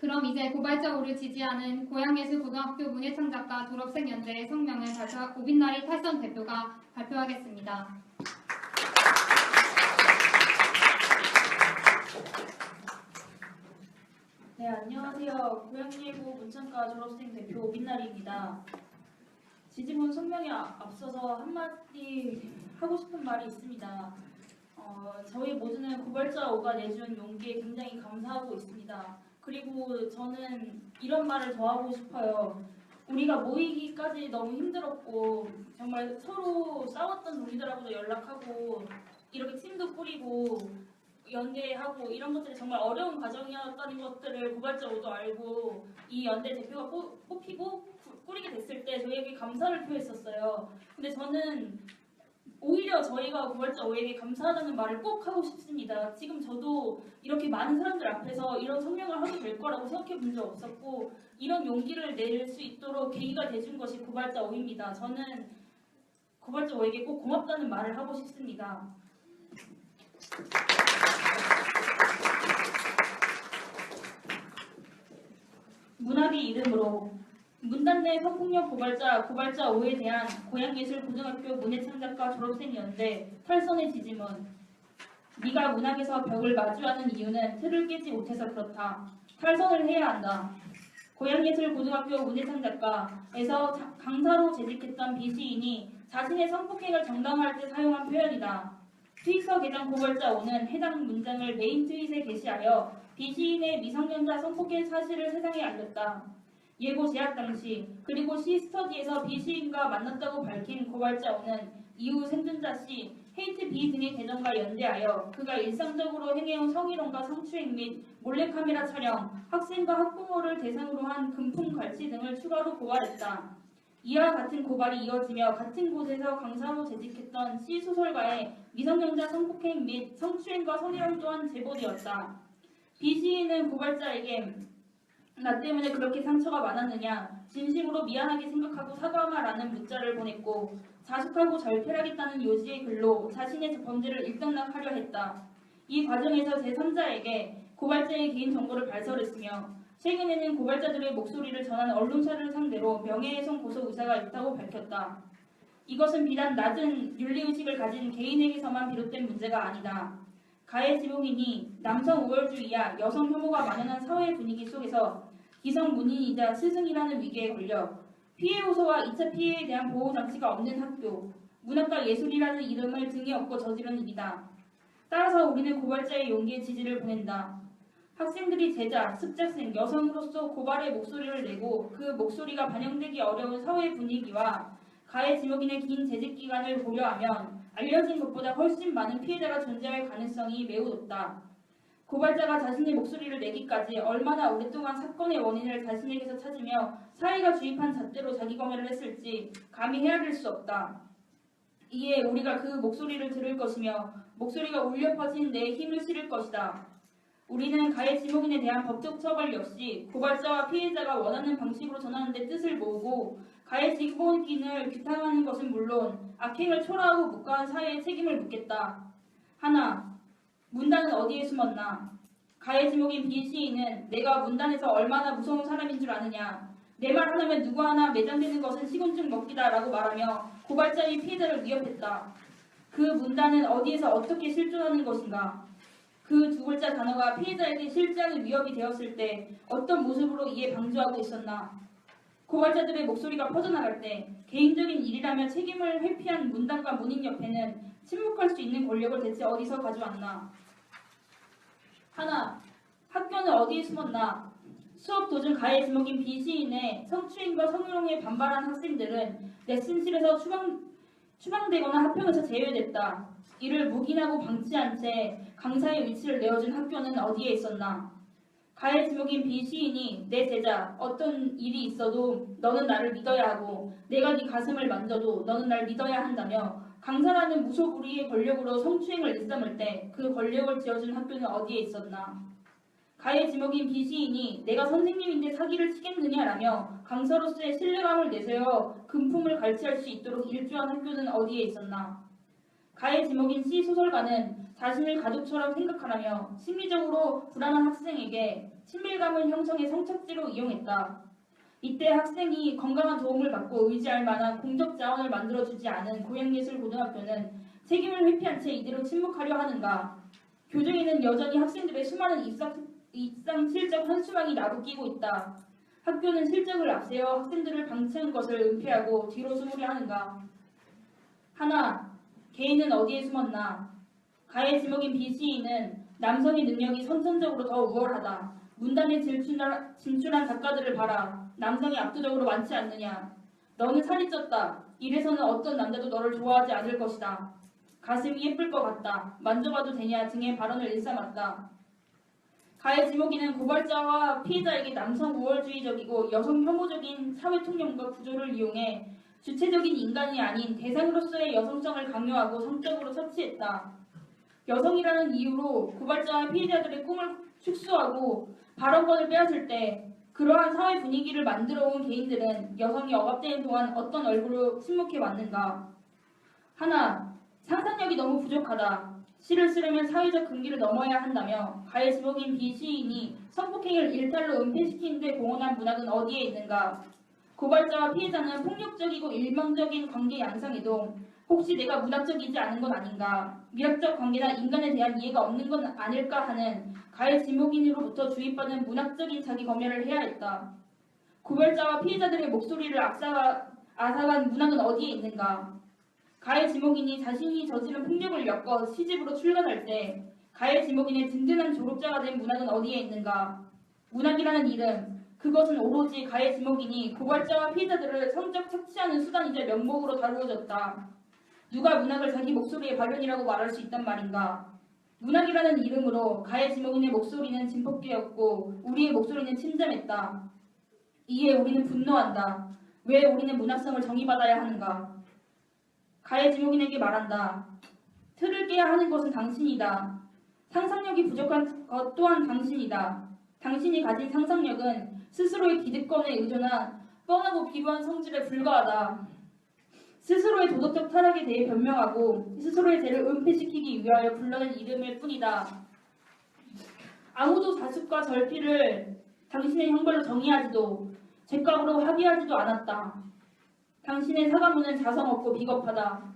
그럼 이제 고발자 오를 지지하는 고양예술고등학교 문예창작가 졸업생 연대의 성명을 발표, 오빛나리 탈선 대표가 발표하겠습니다. 네, 안녕하세요. 고양예고 문창과 졸업생 대표 오빛날입니다. 지지문 성명에 앞- 앞서서 한마디 하고 싶은 말이 있습니다. 어, 저희 모두는 고발자 5가 내준 용기에 굉장히 감사하고 있습니다. 그리고 저는 이런 말을 더 하고 싶어요. 우리가 모이기까지 너무 힘들었고 정말 서로 싸웠던 우리들하고도 연락하고 이렇게 팀도 꾸리고 연대하고 이런 것들이 정말 어려운 과정이었다는 것들을 고발자 5도 알고 이 연대 대표가 뽑- 뽑히고 구- 꾸리게 됐을 때 저희에게 감사를 표했었어요. 근데 저는 오히려 저희가 고발자 5에게 감사하다는 말을 꼭 하고 싶습니다. 지금 저도 이렇게 많은 사람들 앞에서 이런 성명을 하게 될 거라고 생각해 본 적 없었고 이런 용기를 낼 수 있도록 계기가 돼준 것이 고발자 5입니다. 저는 고발자 5에게 꼭 고맙다는 말을 하고 싶습니다. 문학의 이름으로 문단 내 성폭력 고발자 고발자 5에 대한 고양예술고등학교 문예창작과 졸업생 연대 탈선의 지지문 네가 문학에서 벽을 마주하는 이유는 틀을 깨지 못해서 그렇다. 탈선을 해야 한다. 고양예술고등학교 문예창작과에서 자- 강사로 재직했던 비시인이 자신의 성폭행을 정당화할 때 사용한 표현이다. 트위터 계정 고발자 5는 해당 문장을 메인 트윗에 게시하여 비시인의 미성년자 성폭행 사실을 세상에 알렸다. 예고 제약 당시 그리고 시스터디에서 비시인과 만났다고 밝힌 고발자 5는 이후 생존자 씨, 헤이트 B 등의 계정과 연대하여 그가 일상적으로 행해온 성희롱과 성추행 및 몰래카메라 촬영, 학생과 학부모를 대상으로 한 금품 갈취 등을 추가로 고발했다. 이와 같은 고발이 이어지며 같은 곳에서 강사로 재직했던 C 소설가의 미성년자 성폭행 및 성추행과 성희롱 또한 제보되었다. B 시인은 고발자에게 나 때문에 그렇게 상처가 많았느냐 진심으로 미안하게 생각하고 사과하라는 문자를 보냈고 자숙하고 절필하겠다는 요지의 글로 자신의 범죄를 일단락하려 했다. 이 과정에서 제3자에게 고발자의 개인 정보를 발설했으며 최근에는 고발자들의 목소리를 전한 언론사를 상대로 명예훼손 고소 의사가 있다고 밝혔다. 이것은 비단 낮은 윤리의식을 가진 개인에게서만 비롯된 문제가 아니다. 가해 지목인이 남성 우월주의야 여성 혐오가 만연한 사회 분위기 속에서 기성 문인이자 스승이라는 위기에 걸려 피해 호소와 2차 피해에 대한 보호 장치가 없는 학교, 문학과 예술이라는 이름을 등에 업고 저지른 일이다. 따라서 우리는 고발자의 용기에 지지를 보낸다. 학생들이 제자, 습작생, 여성으로서 고발의 목소리를 내고 그 목소리가 반영되기 어려운 사회 분위기와 가해 지목인의 긴 재직 기간을 고려하면 알려진 것보다 훨씬 많은 피해자가 존재할 가능성이 매우 높다. 고발자가 자신의 목소리를 내기까지 얼마나 오랫동안 사건의 원인을 자신에게서 찾으며 사회가 주입한 잣대로 자기 검열을 했을지 감히 헤아릴 수 없다. 이에 우리가 그 목소리를 들을 것이며 목소리가 울려 퍼진 내 힘을 실을 것이다. 우리는 가해 지목인에 대한 법적 처벌 역시 고발자와 피해자가 원하는 방식으로 전하는 데 뜻을 모으고 가해 지목인을 규탄하는 것은 물론 악행을 초라하고 묵과한 사회에 책임을 묻겠다. 하나, 문단은 어디에 숨었나? 가해 지목인 B 시인은 내가 문단에서 얼마나 무서운 사람인 줄 아느냐? 내 말 하나면 누구 하나 매장되는 것은 시곤증 먹기다 라고 말하며 고발자의 피해자를 위협했다. 그 문단은 어디에서 어떻게 실존하는 것인가? 그 두 글자 단어가 피해자에게 실제하는 위협이 되었을 때 어떤 모습으로 이에 방조하고 있었나? 고발자들의 목소리가 퍼져나갈 때 개인적인 일이라며 책임을 회피한 문단과 문인 옆에는 침묵할 수 있는 권력을 대체 어디서 가져왔나? 하나, 학교는 어디에 숨었나? 수업 도중 가해 지목인 B 시인의 성추행과 성희롱에 반발한 학생들은 레슨실에서 추방, 추방되거나 합평에서 제외됐다. 이를 묵인하고 방치한 채 강사의 위치를 내어준 학교는 어디에 있었나? 가해 지목인 B 시인이 내 제자 어떤 일이 있어도 너는 나를 믿어야 하고 내가 네 가슴을 만져도 너는 날 믿어야 한다며 강사라는 무소불위의 권력으로 성추행을 일삼을 때 그 권력을 지어준 학교는 어디에 있었나? 가해 지목인 B 시인이 내가 선생님인데 사기를 치겠느냐라며 강사로서의 신뢰감을 내세워 금품을 갈취할 수 있도록 일조한 학교는 어디에 있었나? 가해 지목인 C 소설가는 자신을 가족처럼 생각하라며 심리적으로 불안한 학생에게 친밀감을 형성해 성착지로 이용했다. 이때 학생이 건강한 도움을 받고 의지할 만한 공적 자원을 만들어주지 않은 고양예술고등학교는 책임을 회피한 채 이대로 침묵하려 하는가? 교정에는 여전히 학생들의 수많은 입상, 입상 실적 한수망이 나부끼고 있다. 학교는 실적을 앞세워 학생들을 방치한 것을 은폐하고 뒤로 숨으려 하는가? 하나, 개인은 어디에 숨었나? 가해 지목인 B 시인은 남성의 능력이 선천적으로 더 우월하다. 문단에 진출한, 진출한 작가들을 봐라. 남성이 압도적으로 많지 않느냐. 너는 살이 쪘다. 이래서는 어떤 남자도 너를 좋아하지 않을 것이다. 가슴이 예쁠 것 같다. 만져봐도 되냐 등의 발언을 일삼았다. 가해 지목이는 고발자와 피해자에게 남성 우월주의적이고 여성 혐오적인 사회 통념과 구조를 이용해 주체적인 인간이 아닌 대상으로서의 여성성을 강요하고 성적으로 처치했다. 여성이라는 이유로 고발자와 피해자들의 꿈을 축소하고 발언권을 빼앗을 때 그러한 사회 분위기를 만들어 온 개인들은 여성이 억압되는 동안 어떤 얼굴로 침묵해 왔는가? 하나, 상상력이 너무 부족하다. 시를 쓰려면 사회적 금기를 넘어야 한다며 가해 지목인 B 시인이 성폭행을 일탈로 은폐시키는 데 공헌한 문학은 어디에 있는가? 고발자와 피해자는 폭력적이고 일방적인 관계 양상에도 혹시 내가 문학적이지 않은 건 아닌가? 미학적 관계나 인간에 대한 이해가 없는 건 아닐까 하는 가해 지목인으로부터 주입받은 문학적인 자기 검열을 해야 했다. 고발자와 피해자들의 목소리를 앞사가, 앗아간 문학은 어디에 있는가? 가해 지목인이 자신이 저지른 폭력을 엮어 시집으로 출간할 때 가해 지목인의 든든한 조력자가 된 문학은 어디에 있는가? 문학이라는 이름, 그것은 오로지 가해 지목인이 고발자와 피해자들을 성적 착취하는 수단이자 명목으로 다루어졌다. 누가 문학을 자기 목소리의 발현이라고 말할 수 있단 말인가? 문학이라는 이름으로 가해 지목인의 목소리는 진폭되었고 우리의 목소리는 침잠했다. 이에 우리는 분노한다. 왜 우리는 문학성을 정의받아야 하는가? 가해 지목인에게 말한다. 틀을 깨야 하는 것은 당신이다. 상상력이 부족한 것 또한 당신이다. 당신이 가진 상상력은 스스로의 기득권에 의존한 뻔하고 비루한 성질에 불과하다. 스스로의 도덕적 타락에 대해 변명하고 스스로의 죄를 은폐시키기 위하여 불러낸 이름일 뿐이다. 아무도 자숙과 절필을 당신의 형벌로 정의하지도 죄값으로 합의하지도 않았다. 당신의 사과문은 자성 없고 비겁하다.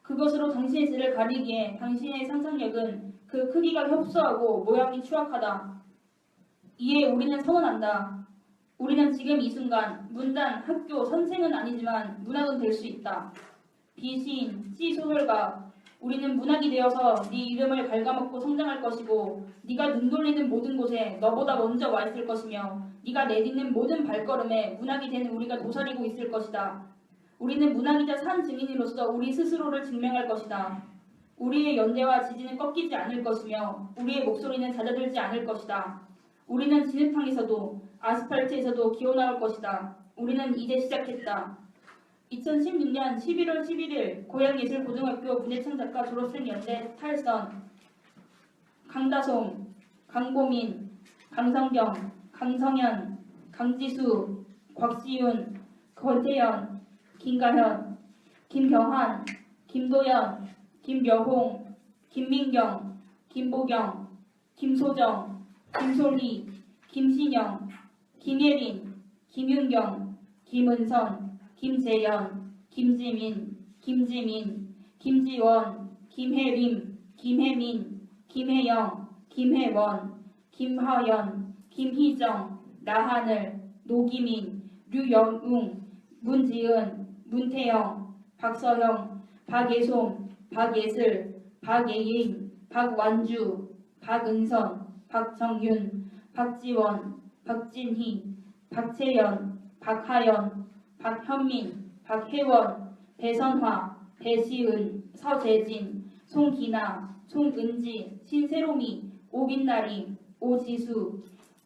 그것으로 당신의 죄를 가리기에 당신의 상상력은 그 크기가 협소하고 모양이 추악하다. 이에 우리는 선언한다. 우리는 지금 이 순간 문단, 학교, 선생은 아니지만 문학은 될 수 있다. 비시인, C 소설가, 우리는 문학이 되어서 네 이름을 갉아먹고 성장할 것이고 네가 눈 돌리는 모든 곳에 너보다 먼저 와 있을 것이며 네가 내딛는 모든 발걸음에 문학이 된 우리가 도사리고 있을 것이다. 우리는 문학이자 산 증인으로서 우리 스스로를 증명할 것이다. 우리의 연대와 지지는 꺾이지 않을 것이며 우리의 목소리는 잦아들지 않을 것이다. 우리는 진흙탕에서도 아스팔트에서도 기어나올 것이다. 우리는 이제 시작했다. 2016년 11월 11일 고양예술고등학교 문예창 작가 졸업생 연대 탈선 강다솜, 강보민, 강성경, 강성현, 강지수, 곽지윤, 권태현, 김가현, 김경환, 김도연, 김여홍, 김민경, 김보경, 김소정, 김솔희, 김신영, 김예린, 김윤경, 김은선, 김재현, 김지민, 김지민, 김지원, 김혜림, 김혜민, 김혜영, 김혜원, 김하연, 김희정, 나하늘, 노기민, 류영웅, 문지은, 문태영, 박서영, 박예솜, 박예슬, 박예인, 박완주, 박은선, 박정윤, 박지원, 박진희, 박채연, 박하연, 박현민, 박혜원, 배선화, 배시은, 서재진, 송기나, 송은지, 신세롬이, 오빛나리, 오지수,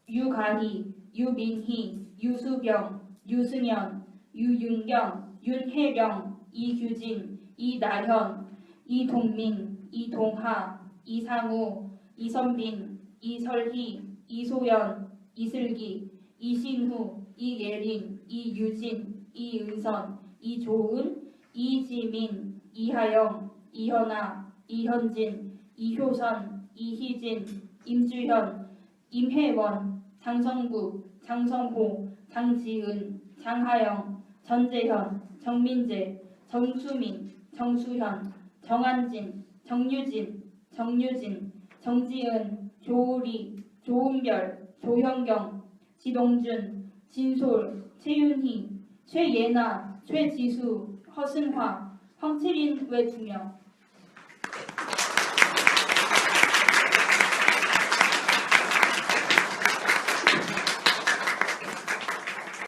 유가희, 유민희, 유수병, 유승현, 유윤경, 윤혜령, 이규진, 이나현, 이동민, 이동하, 이상우, 이선빈, 이설희, 이소연, 이슬기, 이신후, 이예린, 이유진, 이은선, 이조은, 이지민, 이하영, 이현아, 이현진, 이효선, 이희진, 임주현, 임혜원, 장성구, 장성호, 장지은, 장하영, 전재현, 정민재, 정수민, 정수현, 정한진, 정유진, 정유진, 정지은, 조우리, 조은별, 조현경, 지동준, 진솔, 최윤희, 최예나, 최지수, 허승화, 황채린 외 2명,